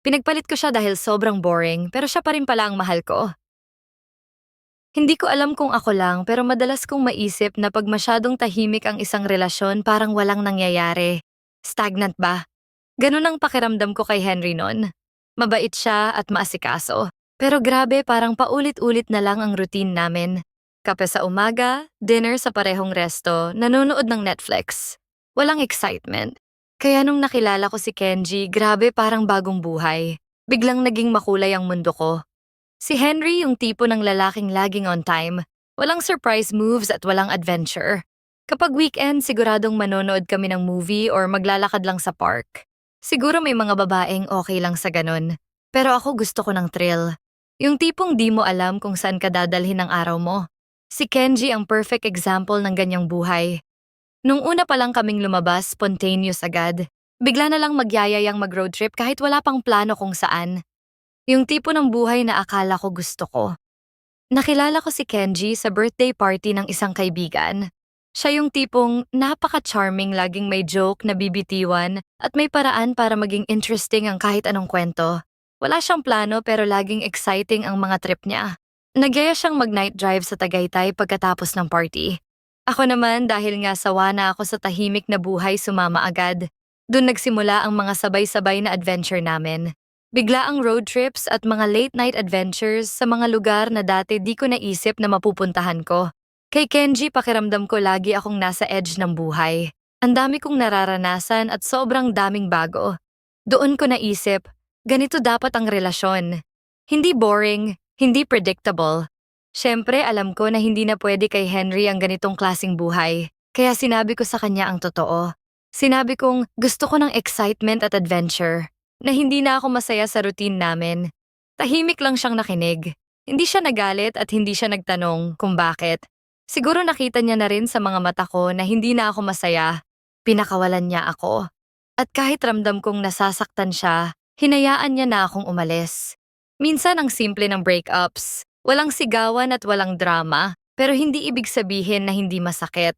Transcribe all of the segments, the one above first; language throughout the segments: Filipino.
Pinagpalit ko siya dahil sobrang boring pero siya pa rin pala ang mahal ko. Hindi ko alam kung ako lang pero madalas kong maisip na pag masyadong tahimik ang isang relasyon parang walang nangyayari. Stagnant ba? Ganun ang pakiramdam ko kay Henry noon. Mabait siya at maasikaso. Pero grabe parang paulit-ulit na lang ang routine namin. Kape sa umaga, dinner sa parehong resto, nanonood ng Netflix. Walang excitement. Kaya nung nakilala ko si Kenji, grabe parang bagong buhay. Biglang naging makulay ang mundo ko. Si Henry yung tipo ng lalaking laging on time. Walang surprise moves at walang adventure. Kapag weekend, siguradong manonood kami ng movie or maglalakad lang sa park. Siguro may mga babaeng okay lang sa ganun. Pero ako gusto ko ng thrill. Yung tipong di mo alam kung saan ka dadalhin ng araw mo. Si Kenji ang perfect example ng ganyang buhay. Nung una pa lang kaming lumabas, spontaneous agad. Bigla na lang magyayayang mag-road trip kahit wala pang plano kung saan. Yung tipo ng buhay na akala ko gusto ko. Nakilala ko si Kenji sa birthday party ng isang kaibigan. Siya yung tipong napaka-charming laging may joke na bibitiwan at may paraan para maging interesting ang kahit anong kwento. Wala siyang plano pero laging exciting ang mga trip niya. Nagyaya siyang mag-night drive sa Tagaytay pagkatapos ng party. Ako naman dahil nga sawa na ako sa tahimik na buhay sumama agad. Doon nagsimula ang mga sabay-sabay na adventure namin. Bigla ang road trips at mga late night adventures sa mga lugar na dati di ko naisip na mapupuntahan ko. Kay Kenji pakiramdam ko lagi akong nasa edge ng buhay. Ang dami kong nararanasan at sobrang daming bago. Doon ko naisip, ganito dapat ang relasyon. Hindi boring, hindi predictable. Siyempre alam ko na hindi na pwede kay Henry ang ganitong klasing buhay. Kaya sinabi ko sa kanya ang totoo. Sinabi kong gusto ko ng excitement at adventure na hindi na ako masaya sa routine namin. Tahimik lang siyang nakinig. Hindi siya nagalit at hindi siya nagtanong kung bakit. Siguro nakita niya na rin sa mga mata ko na hindi na ako masaya. Pinakawalan niya ako. At kahit ramdam kong nasasaktan siya, hinayaan niya na akong umalis. Minsan ang simple ng breakups. Walang sigawan at walang drama, pero hindi ibig sabihin na hindi masakit.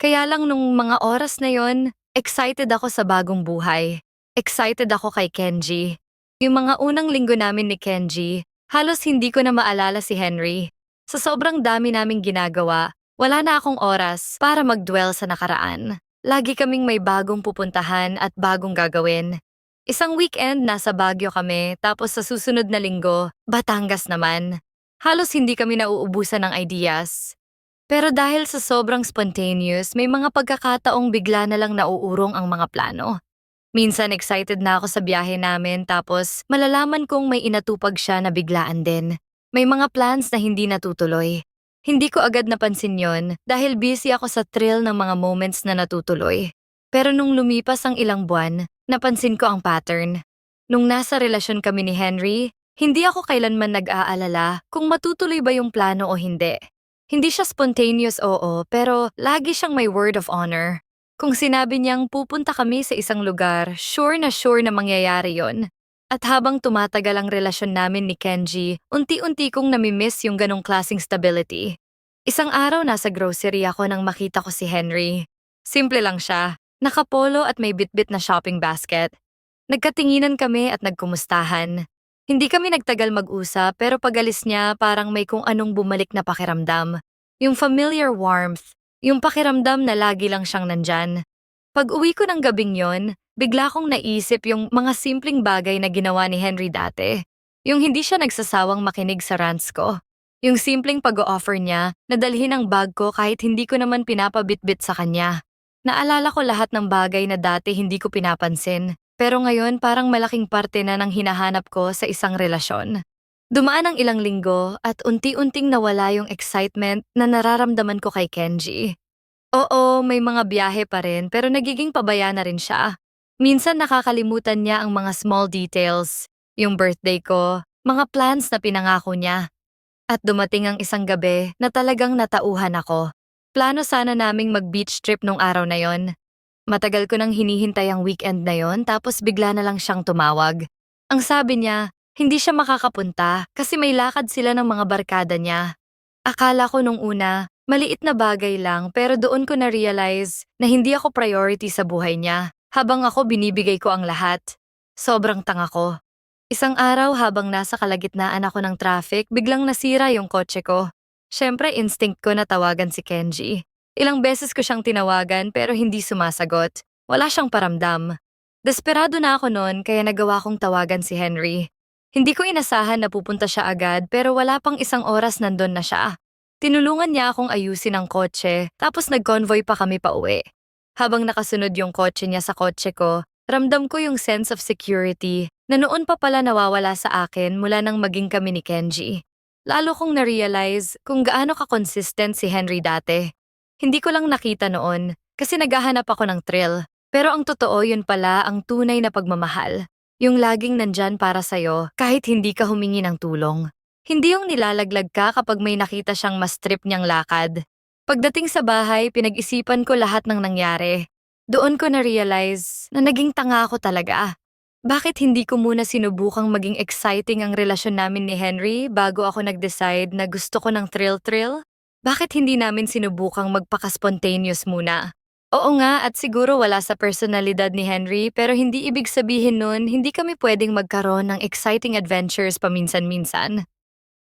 Kaya lang nung mga oras na yon, excited ako sa bagong buhay. Excited ako kay Kenji. Yung mga unang linggo namin ni Kenji, halos hindi ko na maalala si Henry. Sa sobrang dami naming ginagawa, wala na akong oras para mag-dwell sa nakaraan. Lagi kaming may bagong pupuntahan at bagong gagawin. Isang weekend nasa Baguio kami tapos sa susunod na linggo, Batangas naman. Halos hindi kami nauubusan ng ideas. Pero dahil sa sobrang spontaneous, may mga pagkakataong bigla na lang nauurong ang mga plano. Minsan excited na ako sa biyahe namin tapos malalaman kong may inatupag siya na biglaan din. May mga plans na hindi natutuloy. Hindi ko agad napansin yon dahil busy ako sa thrill ng mga moments na natutuloy. Pero nung lumipas ang ilang buwan, napansin ko ang pattern. Nung nasa relasyon kami ni Henry, hindi ako kailanman nag-aalala kung matutuloy ba yung plano o hindi. Hindi siya spontaneous oo, pero lagi siyang may word of honor. Kung sinabi niyang pupunta kami sa isang lugar, sure na sure na mangyayari yon. At habang tumatagal ang relasyon namin ni Kenji, unti-unti kong namimiss yung ganong klasing stability. Isang araw nasa grocery ako nang makita ko si Henry. Simple lang siya, nakapolo at may bitbit na shopping basket. Nagkatinginan kami at nagkumustahan. Hindi kami nagtagal mag-usap pero pagalis niya parang may kung anong bumalik na pakiramdam. Yung familiar warmth, yung pakiramdam na lagi lang siyang nandyan. Pag uwi ko ng gabing yon, bigla kong naisip yung mga simpleng bagay na ginawa ni Henry dati. Yung hindi siya nagsasawang makinig sa rants ko. Yung simpleng pag-o-offer niya na dalhin ang bag ko kahit hindi ko naman pinapabitbit sa kanya. Naalala ko lahat ng bagay na dati hindi ko pinapansin. Pero ngayon parang malaking parte na ng hinahanap ko sa isang relasyon. Dumaan ang ilang linggo at unti-unting nawala yung excitement na nararamdaman ko kay Kenji. Oo, may mga biyahe pa rin pero nagiging pabaya na rin siya. Minsan nakakalimutan niya ang mga small details, yung birthday ko, mga plans na pinangako niya. At dumating ang isang gabi na talagang natauhan ako. Plano sana naming mag-beach trip nung araw na yon. Matagal ko nang hinihintay ang weekend na yon tapos bigla na lang siyang tumawag. Ang sabi niya, hindi siya makakapunta kasi may lakad sila ng mga barkada niya. Akala ko nung una, maliit na bagay lang pero doon ko na-realize na hindi ako priority sa buhay niya habang ako binibigay ko ang lahat. Sobrang tanga ko. Isang araw habang nasa kalagitnaan ako ng traffic, biglang nasira yung kotse ko. Siyempre, instinct ko na tawagan si Kenji. Ilang beses ko siyang tinawagan pero hindi sumasagot. Wala siyang paramdam. Desperado na ako noon kaya nagawa kong tawagan si Henry. Hindi ko inasahan na pupunta siya agad pero wala pang isang oras nandun na siya. Tinulungan niya akong ayusin ang kotse tapos nag-convoy pa kami pa uwi. Habang nakasunod yung kotse niya sa kotse ko, ramdam ko yung sense of security na noon pa pala nawawala sa akin mula nang maging kami ni Kenji. Lalo kong na-realize kung gaano ka-consistent si Henry dati. Hindi ko lang nakita noon kasi naghahanap ako ng thrill. Pero ang totoo yun pala ang tunay na pagmamahal. Yung laging nandyan para sa'yo kahit hindi ka humingi ng tulong. Hindi yung nilalaglag ka kapag may nakita siyang mas trip niyang lakad. Pagdating sa bahay, pinag-isipan ko lahat ng nangyari. Doon ko na-realize na naging tanga ako talaga. Bakit hindi ko muna sinubukang maging exciting ang relasyon namin ni Henry bago ako nag-decide na gusto ko ng thrill-thrill? Bakit hindi namin sinubukang magpaka-spontaneous muna? Oo nga at siguro wala sa personalidad ni Henry pero hindi ibig sabihin nun hindi kami pwedeng magkaroon ng exciting adventures paminsan-minsan.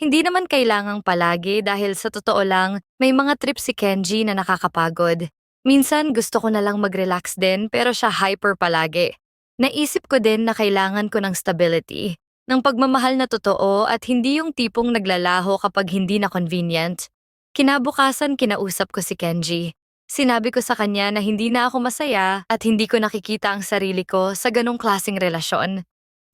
Hindi naman kailangang palagi dahil sa totoo lang may mga trip si Kenji na nakakapagod. Minsan gusto ko na lang mag-relax din pero siya hyper palagi. Naisip ko din na kailangan ko ng stability, ng pagmamahal na totoo at hindi yung tipong naglalaho kapag hindi na convenient. Kinabukasan kinausap ko si Kenji. Sinabi ko sa kanya na hindi na ako masaya at hindi ko nakikita ang sarili ko sa ganong klasing relasyon.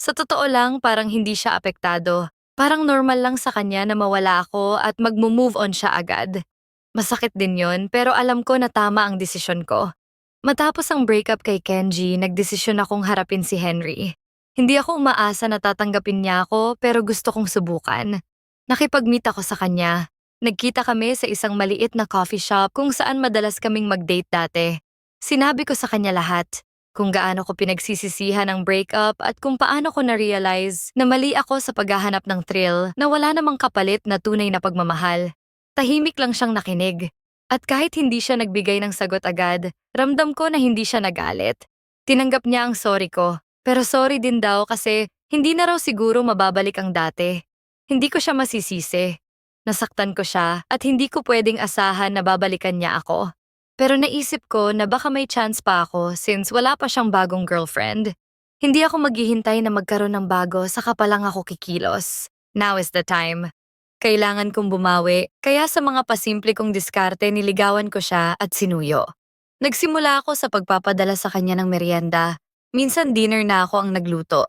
Sa totoo lang, parang hindi siya apektado. Parang normal lang sa kanya na mawala ako at mag-move on siya agad. Masakit din yon pero alam ko na tama ang desisyon ko. Matapos ang breakup kay Kenji, nagdesisyon akong harapin si Henry. Hindi ako umaasa na tatanggapin niya ako pero gusto kong subukan. Nakipag-meet ako sa kanya. Nagkita kami sa isang maliit na coffee shop kung saan madalas kaming mag-date dati. Sinabi ko sa kanya lahat, kung gaano ko pinagsisisihan ang breakup at kung paano ko na-realize na mali ako sa paghahanap ng thrill na wala namang kapalit na tunay na pagmamahal. Tahimik lang siyang nakinig. At kahit hindi siya nagbigay ng sagot agad, ramdam ko na hindi siya nagalit. Tinanggap niya ang sorry ko, pero sorry din daw kasi hindi na raw siguro mababalik ang dati. Hindi ko siya masisisi. Nasaktan ko siya at hindi ko pwedeng asahan na babalikan niya ako. Pero naisip ko na baka may chance pa ako since wala pa siyang bagong girlfriend. Hindi ako maghihintay na magkaroon ng bago saka pa lang ako kikilos. Now is the time. Kailangan kong bumawi, kaya sa mga pasimple kong diskarte niligawan ko siya at sinuyo. Nagsimula ako sa pagpapadala sa kanya ng merienda. Minsan dinner na ako ang nagluto.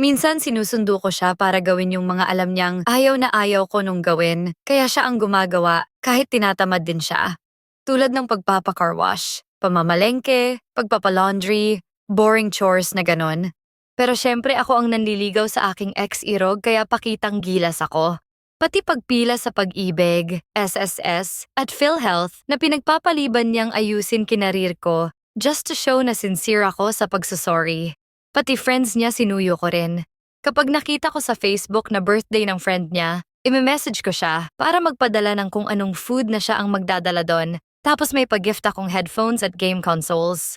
Minsan sinusundo ko siya para gawin yung mga alam niyang ayaw na ayaw ko nung gawin, kaya siya ang gumagawa kahit tinatamad din siya. Tulad ng pagpapacar wash, pamamalengke, pagpapalaundry, boring chores na ganon. Pero syempre ako ang nanliligaw sa aking ex-irog kaya pakitang gilas ako. Pati pagpila sa pag-ibig, SSS, at PhilHealth na pinagpapaliban niyang ayusin kinarir ko just to show na sincere ako sa pagsasorry. Pati friends niya sinuyo ko rin. Kapag nakita ko sa Facebook na birthday ng friend niya, ime-message ko siya para magpadala ng kung anong food na siya ang magdadala doon. Tapos may pag-gift akong headphones at game consoles.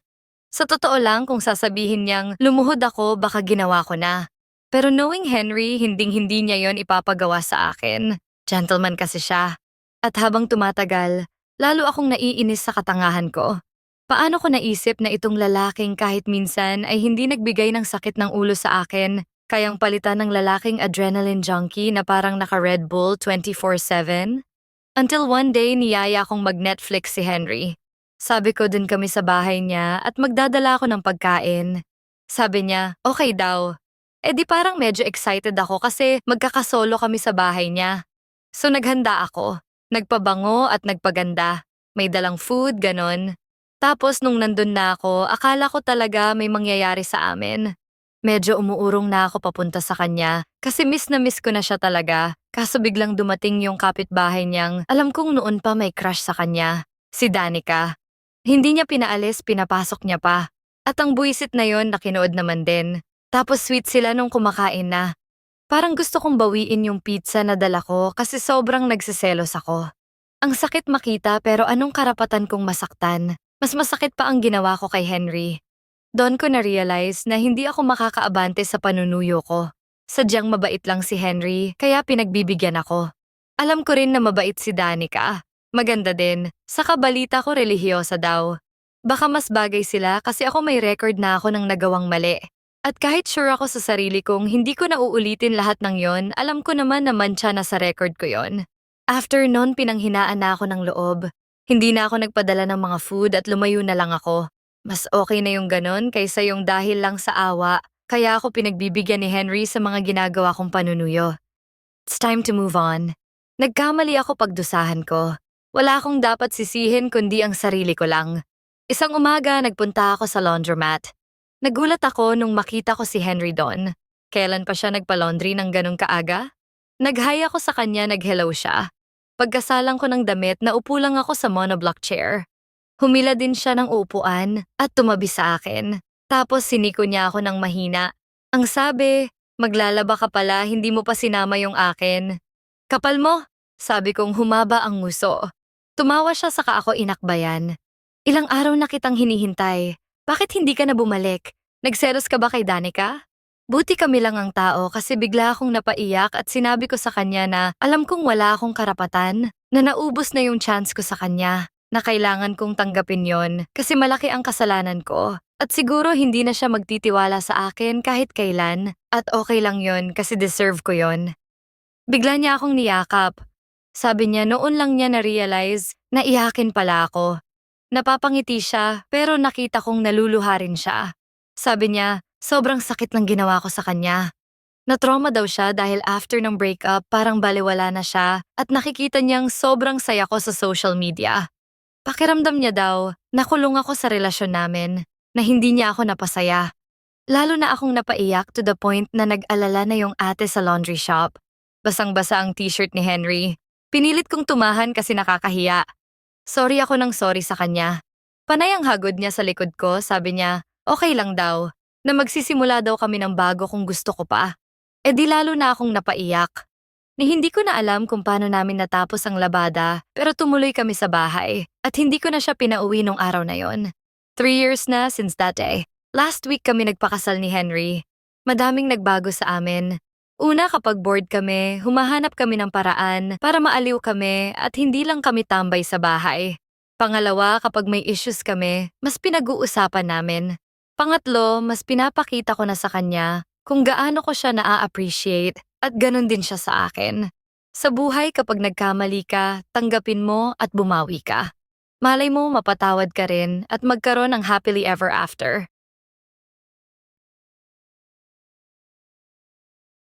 Sa totoo lang kung sasabihin niyang lumuhod ako baka ginawa ko na. Pero knowing Henry, hinding-hindi niya yon ipapagawa sa akin. Gentleman kasi siya. At habang tumatagal, lalo akong naiinis sa katangahan ko. Paano ko naisip na itong lalaking kahit minsan ay hindi nagbigay ng sakit ng ulo sa akin, kayang palitan ng lalaking adrenaline junkie na parang naka Red Bull 24-7? Until one day niyaya akong mag-Netflix si Henry. Sabi ko dun kami sa bahay niya at magdadala ako ng pagkain. Sabi niya, okay daw. E di parang medyo excited ako kasi magkakasolo kami sa bahay niya. So naghanda ako. Nagpabango at nagpaganda. May dalang food, ganon. Tapos nung nandun na ako, akala ko talaga may mangyayari sa amin. Medyo umuurong na ako papunta sa kanya kasi miss na miss ko na siya talaga. Kaso biglang dumating yung kapitbahay niyang alam kong noon pa may crush sa kanya. Si Danica. Hindi niya pinaalis, pinapasok niya pa. At ang buwisit na yon nakinood naman din. Tapos sweet sila nung kumakain na. Parang gusto kong bawiin yung pizza na dala ko kasi sobrang nagsiselos ako. Ang sakit makita pero anong karapatan kong masaktan? Mas masakit pa ang ginawa ko kay Henry. Doon ko na-realize na hindi ako makakaabante sa panunuyo ko. Sadyang mabait lang si Henry, kaya pinagbibigyan ako. Alam ko rin na mabait si Danica. Maganda din. Sa kabalita ko relihiyosa daw. Baka mas bagay sila kasi ako may record na ako ng nagawang mali. At kahit sure ako sa sarili kong hindi ko na uulitin lahat ng yon, alam ko naman na mancha na sa record ko yon. After nun, pinanghinaan na ako ng loob. Hindi na ako nagpadala ng mga food at lumayo na lang ako. Mas okay na yung ganon kaysa yung dahil lang sa awa, kaya ako pinagbibigyan ni Henry sa mga ginagawa kong panunuyo. It's time to move on. Nagkamali ako pagdusahan ko. Wala akong dapat sisihin kundi ang sarili ko lang. Isang umaga, nagpunta ako sa laundromat. Nagulat ako nung makita ko si Henry doon. Kailan pa siya nagpa-laundry ng ganong kaaga? Nag-hi ako sa kanya, nag-hello siya. Pagkasalang ko ng damit, naupo lang ako sa monoblock chair. Humila din siya ng upuan at tumabi sa akin. Tapos siniko niya ako ng mahina. Ang sabi, maglalaba ka pala, hindi mo pa sinama yung akin. Kapal mo, sabi kong humaba ang nguso. Tumawa siya saka ako inakbayan. Ilang araw na kitang hinihintay. Bakit hindi ka na bumalik? Nagselos ka ba kay Danica? Buti kami lang ang tao kasi bigla akong napaiyak at sinabi ko sa kanya na alam kong wala akong karapatan, na naubos na yung chance ko sa kanya, na kailangan kong tanggapin yon kasi malaki ang kasalanan ko. At siguro hindi na siya magtitiwala sa akin kahit kailan at okay lang yon kasi deserve ko yon. Bigla niya akong niyakap. Sabi niya noon lang niya na-realize na iyakin pala ako. Napapangiti siya pero nakita kong naluluha rin siya. Sabi niya, sobrang sakit ng ginawa ko sa kanya. Na-trauma daw siya dahil after ng breakup parang baliwala na siya at nakikita niyang sobrang saya ko sa social media. Pakiramdam niya daw, nakulong ako sa relasyon namin, na hindi niya ako napasaya. Lalo na akong napaiyak to the point na nag-alala na yung ate sa laundry shop. Basang-basa ang t-shirt ni Henry. Pinilit kong tumahan kasi nakakahiya. Sorry ako ng sorry sa kanya. Panay ang hagod niya sa likod ko, sabi niya, okay lang daw, na magsisimula daw kami ng bago kung gusto ko pa. E di lalo na akong napaiyak. Ni hindi ko na alam kung paano namin natapos ang labada, pero tumuloy kami sa bahay, at hindi ko na siya pinauwi nung araw na yon. Three years na since that day. Last week kami nagpakasal ni Henry. Madaming nagbago sa amin. Una kapag bored kami, humahanap kami ng paraan para maaliw kami at hindi lang kami tambay sa bahay. Pangalawa, kapag may issues kami, mas pinag-uusapan namin. Pangatlo, mas pinapakita ko na sa kanya kung gaano ko siya naa-appreciate at ganun din siya sa akin. Sa buhay kapag nagkamali ka, tanggapin mo at bumawi ka. Malay mo mapatawad ka rin at magkaroon ng happily ever after.